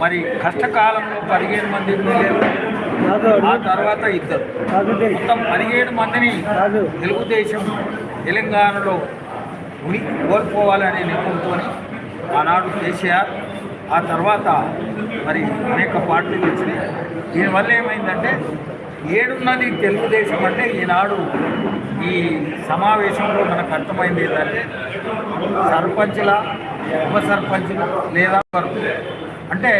మరి కష్టకాలంలో పదిహేను మంది ఆ తర్వాత ఇద్దరు. మొత్తం పదిహేడు మందిని తెలుగుదేశం తెలంగాణలో ఉనికి కోల్పోవాలనే నెపంతో ఆనాడు కేసీఆర్ ఆ తర్వాత మరి అనేక పార్టీలు వచ్చినాయి. దీనివల్ల ఏమైందంటే ఏడున్నది తెలుగుదేశం అంటే ఈనాడు ఈ సమావేశంలో మనకు అర్థమైంది ఏంటంటే సర్పంచుల ఉప సర్పంచులు లేదా వరకు అంటే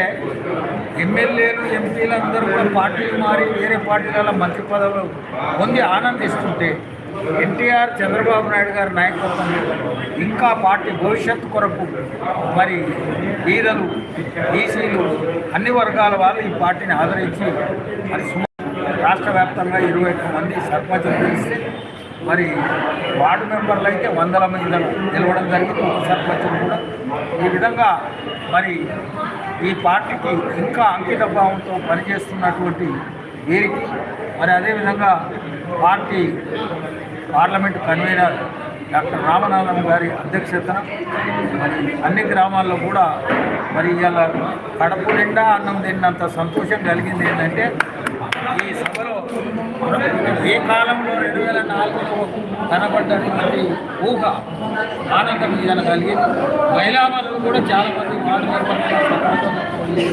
ఎమ్మెల్యేలు ఎంపీలు అందరూ కూడా పార్టీలు మారి వేరే పార్టీల మంత్రి పదవులు పొంది ఆనందిస్తుంటే ఎన్టీఆర్ చంద్రబాబు నాయుడు గారి నాయకత్వంలో ఇంకా పార్టీ భవిష్యత్తు కొరకు మరి ఈదలు ఈసీలు అన్ని వర్గాల వాళ్ళు ఈ పార్టీని ఆదరించి మరి సుమారు రాష్ట్ర వ్యాప్తంగా ఇరవై ఒక్క మంది సర్పంచులు గెలిస్తే మరి వార్డు మెంబర్లు అయితే వందల మీద నిలవడం జరిగింది. సర్పంచులు కూడా ఈ విధంగా మరి ఈ పార్టీకి ఇంకా అంకిత భావంతో పనిచేస్తున్నటువంటి వీరికి మరి అదేవిధంగా party parliament convener doctor Ramanathan గారి అధ్యక్షతన మరి అన్ని గ్రామాల్లో కూడా మరి ఇవాళ కడుపు నిండా అన్నం తిన్నంత సంతోషం కలిగింది ఏంటంటే కాలంలో రెండు వేల నాలుగులో కనబడ్డటువంటి ఊహ. ఆనందం ఇవాళ కలిగింది మహిళా మనులు కూడా చాలామంది మంది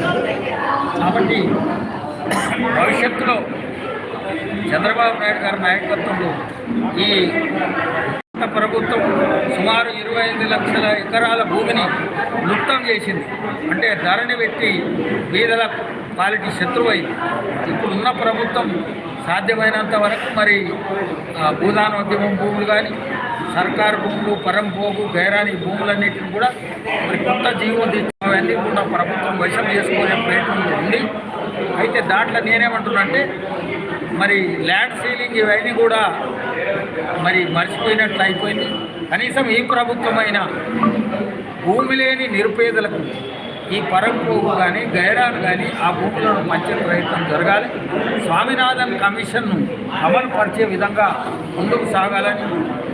కాబట్టి భవిష్యత్తులో చంద్రబాబు నాయుడు గారి నాయకత్వంలో ఈ ప్రభుత్వం సుమారు ఇరవై ఐదు లక్షల ఎకరాల భూమిని లుప్తం చేసింది. అంటే ధరని పెట్టి పాలిటీ శత్రువు అయితే ఇప్పుడున్న ప్రభుత్వం సాధ్యమైనంత వరకు మరి భూదానోద్యమం భూములు కానీ సర్కారు భూములు పరంపోగు బేరాని భూములన్నింటిని కూడా మరి కొత్త జీవో అవన్నీ కూడా ప్రభుత్వం వశం చేసుకునే ప్రయత్నం ఉంది. అయితే దాంట్లో నేనేమంటున్నానంటే మరి ల్యాండ్ సీలింగ్ ఇవన్నీ కూడా మరి మర్చిపోయినట్లు అయిపోయింది. కనీసం ఈ ప్రభుత్వమైన భూమి లేని నిరుపేదలకు ఈ పరంపోగు కానీ గైరాన్ కానీ ఆ భూములను పంచే ప్రయత్నం జరగాలి స్వామినాథన్ కమిషన్ను అమలు పరిచే విధంగా ముందుకు సాగాలని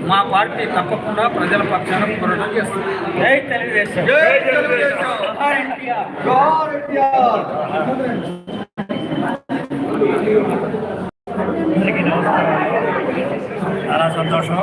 మా పార్టీ తప్పకుండా ప్రజల పక్షాన పోరాటం చేస్తుంది జై తెలుగుదేశం జై తెలుగుదేశం అందరికీ నమస్కారం చాలా సంతోషం